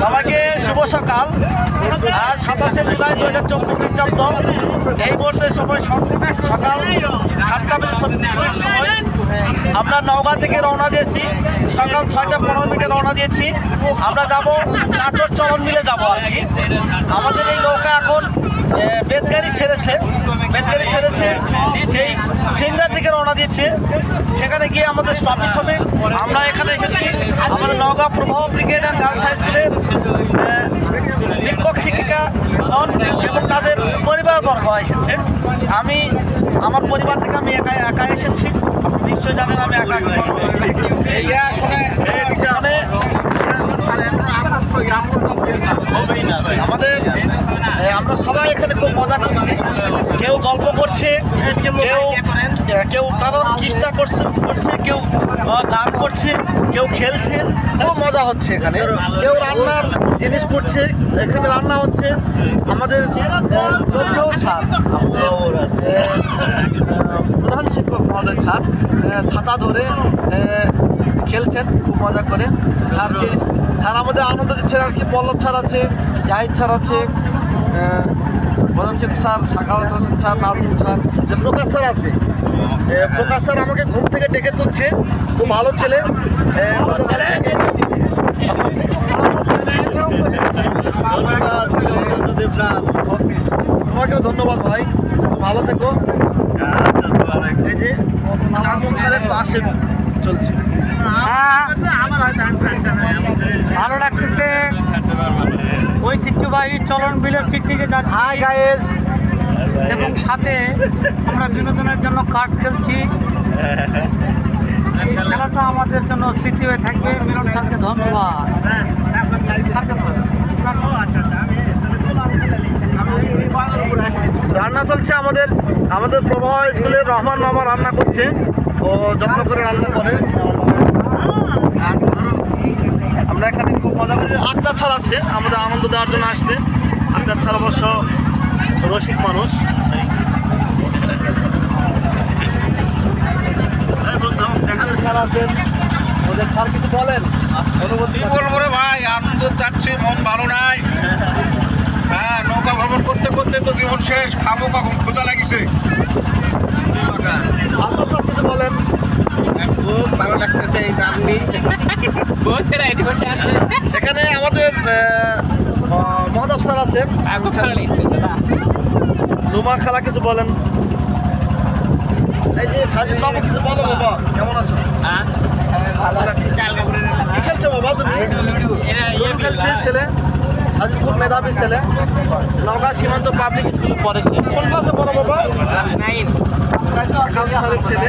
সবাইকে শুভ সকাল। আজ সাতাশে জুলাই দু হাজার চব্বিশ খ্রিস্টাব্দ। এই মুহূর্তে সময় সকাল সাতটা বেজে ছত্রিশ মিনিট সময়। আমরা নওগাঁ থেকে রওনা দিয়েছি। সকাল ছয়টা পনেরো মিনিটে রওনা দিয়েছি। আমরা যাব নাটোর চরণ মিলে যাব আর কি। আমাদের এই নৌকা এখন সিংড়ার দিকে রওনা দিয়েছে। সেখানে গিয়ে আমাদের স্টপেজ হবে। আমরা এখানে এসেছি। আমাদের নওগাঁ প্রভাব ব্রিগেড অ্যান্ড গার্লস হাই স্কুলের শিক্ষক, শিক্ষিকা এবং তাদের পরিবারবর্গ এসেছে। আমি, আমার পরিবার থেকে আমি একা একা এসেছি। আপনি নিশ্চয়ই জানেন আমি একা একা। আমাদের আমরা সবাই এখানে খুব মজা করছি। কেউ গল্প করছে কেউ কেউ নানান কিস্তা করছে করছে কেউ গান করছে কেউ খেলছে। খুব মজা হচ্ছে এখানে। কেউ রান্নার জিনিস করছে এখানে রান্না হচ্ছে। আমাদের মধ্যেও আহ, প্রধান শিক্ষক মহোদয় আহ, ছাতা ধরে খেলছেন খুব মজা করে। স্যারকে স্যার আমাদের আনন্দ দিচ্ছেন আর কি পল্লব স্যার আছে জাহিদ স্যার আছে প্রধান শিক্ষক sir Shakhawat Hossain sir Nazmul sir যে প্রকাশ স্যার আছে। প্রকাশ স্যার আমাকে ঘুম থেকে ডেকে তুলছে খুব ভালো ছেলে। তোমাকেও ধন্যবাদ ভাই ভালো থেকো। এই যে নাজমুল স্যারের পাশে চলছে। হ্যাঁ। ভালো লাগতেছে। ঐতিহ্যবাহী চলন বিলের পিকনিকে যাচ্ছি হাই গায়েস এবং সাথে আমরা বিনোদনের জন্য কার্ড খেলছি। খেলাটা আমাদের জন্য স্মৃতি হয়ে থাকবে। মিলন স্যারকে ধন্যবাদ। রান্না চলছে আমাদের। আমাদের প্রবাহ স্কুলের রহমান মামা রান্না করছে। ও যত্ন করে রান্না করে আমরা এখানে খুব মজা করি আক্তার ছাড় আছে আমাদের আনন্দ দেওয়ার জন্য আসছে। আক্তার ছাড় অবশ্য রসিক মানুষ। ছাড় আছেন। ওদের ছাড় কিছু বলেন? অনুভূতি বলব রে ভাই আনন্দ চাচ্ছি মন ভালো নাই। হ্যাঁ নৌকা ভ্রমণ করতে করতে তো জীবন শেষ খাব কখন ক্ষুদা লাগিছে। আক্তার ছাড় কিছু বলেন। খুব ভালো লাগতেছে এই জার্নি রুমা খালা কিছু বলেন। এই যে সাজিদ বাবু কিছু বলো বাবা কেমন আছো? কি খেলছো বাবা তুমি? খেলছে ছেলে। সাজিদ খুব মেধাবী ছেলে। নগা সীমান্ত পাবলিক স্কুলে পড়ে সে। কোন ক্লাসে পড়ো বাবা? স্যারের ছেলে।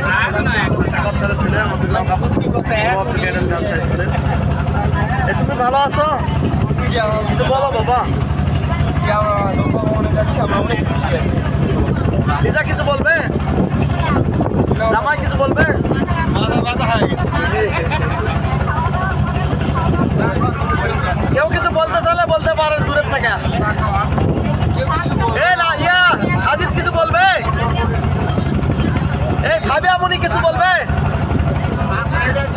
স্যারের ছেলে আমাদের নগা তুমি ভালো আছো? কিছু বলো বাবা। লিজা কিছু বলবে? জামাই কিছু বলবে? কেউ কিছু বলতে চাইলে বলতে পারেন দূরের থেকে। এ না ইয়া সাজিদ কিছু বলবে? এই সাবিয়া মনি কিছু বলবে?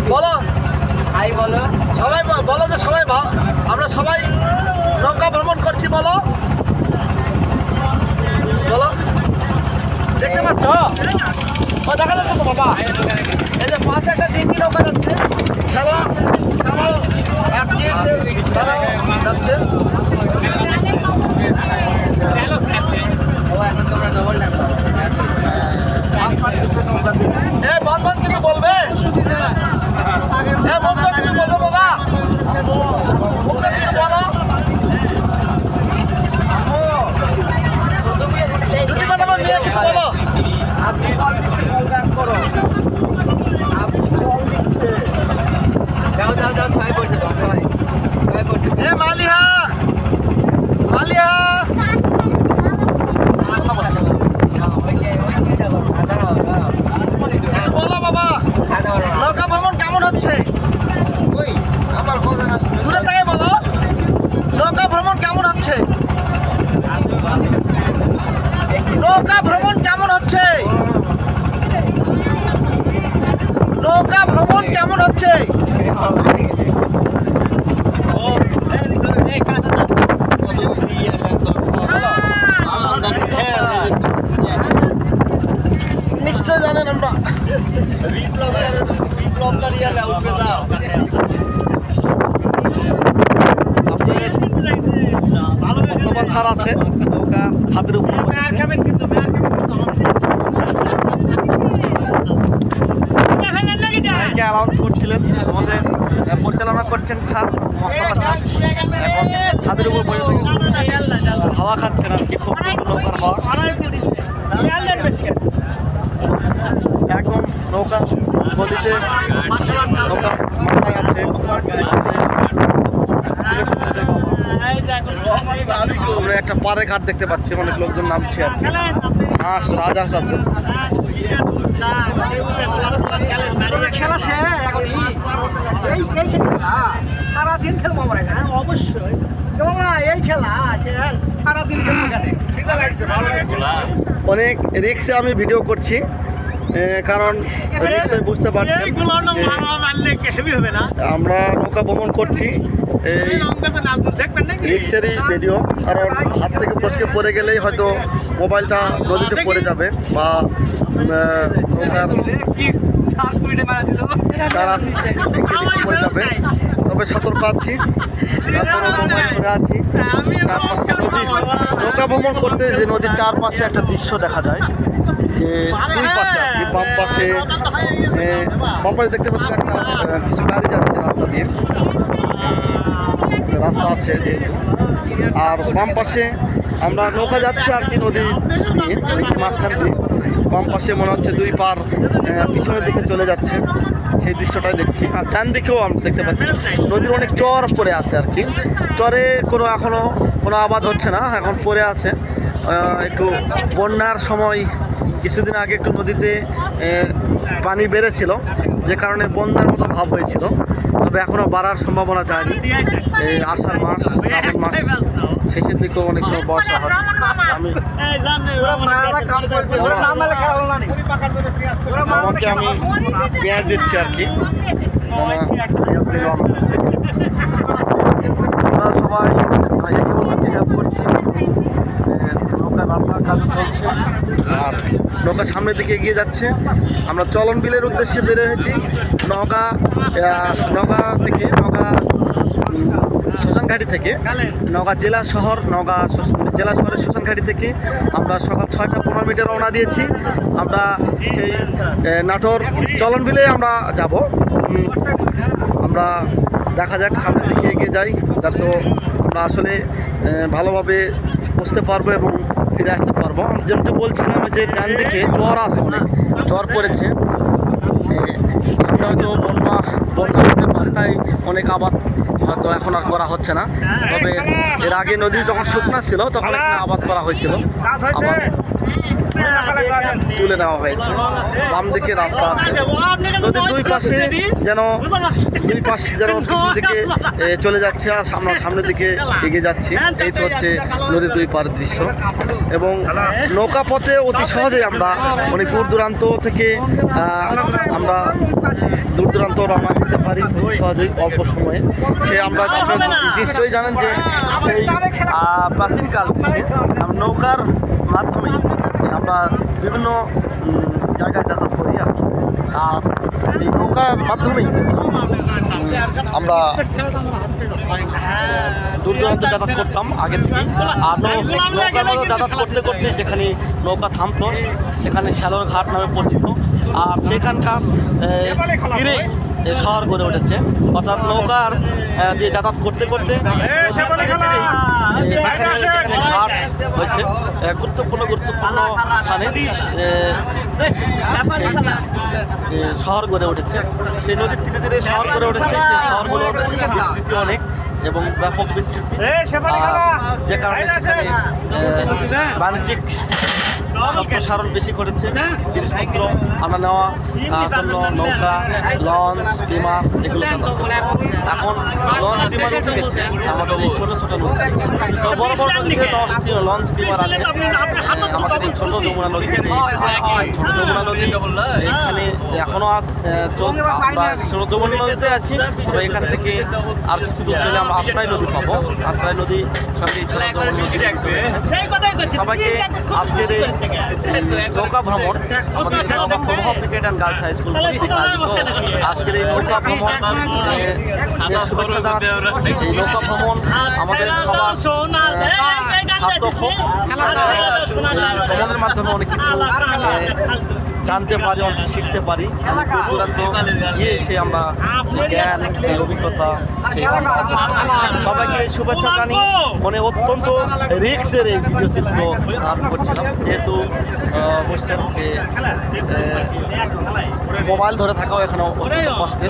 বলো। সবাই ব- বলো যে সবাই ভা- আমরা সবাই নৌকা ভ্রমণ করছি, বলো। বলো। দেখতে পাচ্ছ? দেখা যাচ্ছে তো বাবা এই যে পাশে একটা ডিঙ্গি নৌকা যাচ্ছে। আটকিয়েছে তারাও যাচ্ছে। বিপ্লবের বিপ্লবকারীরা উঠবে যাও বর্তমান ছাড় আছে। নৌকা ছাদের উপর অ্যালাউন্স করছিলেন, আমাদের পরিচালনা করছেন ছাদ মশলা ছাদ। এখন ছাদের উপর বসে থেকে হাওয়া খাচ্ছেন আর কি। খুব নৌকার নৌকা নদীতে নৌকা মাথায় আছে। আমরা একটা পারে ঘাট দেখতে পাচ্ছি অনেক লোকজন নামছে আর কি। হাঁস রাজহাঁস আছে। সারাদিন খেলব অবশ্যই। এই খেলা সারাদিন খেলব এখানে। অনেক রিক্সে আমি ভিডিও করছি। কারণ নিশ্চয়ই বুঝতে পারছেন আমরা নৌকা ভ্রমণ করছি। এই রিক্সেরই ভিডিও কারণ হাত থেকে ফসকে পড়ে গেলেই হয়তো মোবাইলটা নদীতে পড়ে যাবে বা নৌকার তারা পড়ে যাবে। তবে সতর্ক আছি। তারপরে মোবাইল আছি। চারপাশে নদী। নৌকা ভ্রমণ করতে যে নদীর চারপাশে একটা দৃশ্য দেখা যায়। যে দুই পাশে আর বাম পাশে এ, বাম পাশে দেখতে পাচ্ছেন একটা কিছু গাড়ি যাচ্ছে রাস্তা দিয়ে। রাস্তা আছে যেহেতু আর বাম পাশে আমরা নৌকা যাচ্ছি আর কি নদী দিয়ে মাঝখান দিয়ে। বাম পাশে মনে হচ্ছে দুই পার পিছনের দিকে চলে যাচ্ছে। সেই দৃশ্যটাই দেখছি। আর ডান দিকেও আমরা দেখতে পাচ্ছি। নদীর অনেক চর পড়ে আছে আর কি। চরে কোনো এখনও কোনো আবাদ হচ্ছে না এখন পড়ে আছে। একটু বন্যার সময় কিছুদিন আগে একটু নদীতে পানি বেড়েছিল, যে কারণে বন্যার মতো ভাব হয়েছিল। তবে এখনও বাড়ার সম্ভাবনা যায়নি। এই আষাঢ় মাস, শ্রাবণ মাস, শেষের দিকেও অনেক সময় বর্ষা হয়। আমি আমাকে আমি পেঁয়াজ দিচ্ছি আর কি। পেঁয়াজ দিল আমার সবাই একে অন্যকে হেল্প করছি। নৌকা রান্নার কাজ চলছে। আর নৌকা সামনের দিকে এগিয়ে যাচ্ছে। আমরা চলন বিলের উদ্দেশ্যে বের হয়েছি। নৌকা নৌকা থেকে নৌকা শ্মশানঘাটি থেকে নওগাঁ জেলা শহর নওগাঁ জেলা শহরের শ্মশানঘাটি থেকে আমরা সকাল ছয়টা পনেরো মিটার রওনা দিয়েছি। আমরা সেই নাটোর চলন বিলে আমরা যাব। আমরা দেখা যাক সামনের দিকে এগিয়ে যাই। যাতে আমরা আসলে ভালোভাবে বসতে পারব এবং ফিরে আসতে পারব। যেমনটি বলছিলাম যে ডান দিকে জ্বর আছে অনেক, জ্বর পড়েছে। হয়তো বন্যা বন্ধ হতে পারে তাই অনেক আবাদ হয়তো এখন আর করা হচ্ছে না। তবে এর আগে নদী যখন শুকনা ছিল, তখন এখানে আবাদ করা হয়েছিল। আবার তুলে নেওয়া হয়েছে। বাম দিকে রাস্তা আছে। নদীর দুই পাশে যেন, দুই পাশ যেন দিকে চলে যাচ্ছে আর সামনে, সামনের দিকে এগিয়ে যাচ্ছি। এই তো হচ্ছে নদীর দুই পার দৃশ্য। এবং নৌকা পথে অতি সহজে আমরা অনেক দূর দূরান্ত থেকে আমরা দূর দূরান্ত রওনা দিতে পারি খুব সহজেই, অল্প সময়ে সে আমরা নিশ্চয়ই জানেন যে সেই প্রাচীনকাল থেকে নৌকার মাধ্যমে আমরা বিভিন্ন জায়গায় যাতায়াত করি আর কি। আর এই নৌকার মাধ্যমেই আমরা দূর দূরান্তে যাতায়াত করতাম আগে থেকে। আর নৌকা যাতায়াত করতে করতে যেখানে নৌকা থামতো, সেখানে শ্যালোর ঘাট নামে পরিচিত। আর সেখানকার, এ শহর গড়ে উঠেছে। অর্থাৎ নৌকার দিয়ে যাতায়াত করতে করতে ঘাট হয়েছে। গুরুত্বপূর্ণ গুরুত্বপূর্ণ স্থানে। শহর গড়ে উঠেছে। সেই নদীর তীরে তীরে শহর গড়ে উঠেছে। সেই শহরগুলোর বিস্তৃতি অনেক এবং ব্যাপক বিস্তৃতি। যে কারণে সেখানে এ, বাণিজ্যিক সম্প্রসারণ বেশি করেছে জিনিসপত্র আমরা নেওয়া জন্য নৌকা, লঞ্চ স্টিমার এগুলো এখন লঞ্চ স্টিমার উঠে গেছে, আমাদের এই ছোটো ছোটো নদী তো বড় বড় নদীতে লঞ্চ লঞ্চ স্টিমার আছে, আমাদের এই ছোটো যমুনা নদীতে ছোটো যমুনা নদী, এখানে এখনও আজ আমরা ছোটো যমুনা নদীতে আছি তো এখান থেকে আর কিছু দূর গেলে আমরা আত্রাই নদী পাবো। আত্রাই নদী সঙ্গে ছোটো যমুনা নদী সবাইকে আজকের এই নৌকা ভ্রমণ গার্লস হাই স্কুল আজকের এই নৌকা ভ্রমণ এই নৌকা ভ্রমণ আমাদের সবার মাধ্যমে অনেক কিছু। জানতে পারি অনেক শিখতে পারি। দূর দূরান্ত গিয়ে এসে আমরা সেই জ্ঞান সেই অভিজ্ঞতা সেই সবাইকে শুভেচ্ছা জানি মানে অত্যন্ত রিক্সের এই ভিডিও চিত্র ধারণ করছিলাম। যেহেতু আহ, বুঝছেন যে মোবাইল ধরে থাকাও এখানে কষ্টের।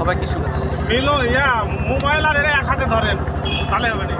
সবাইকে শুভেচ্ছা। মিলো ইয়া মোবাইল আর এটা একসাথে ধরেন। তাহলে হবে না।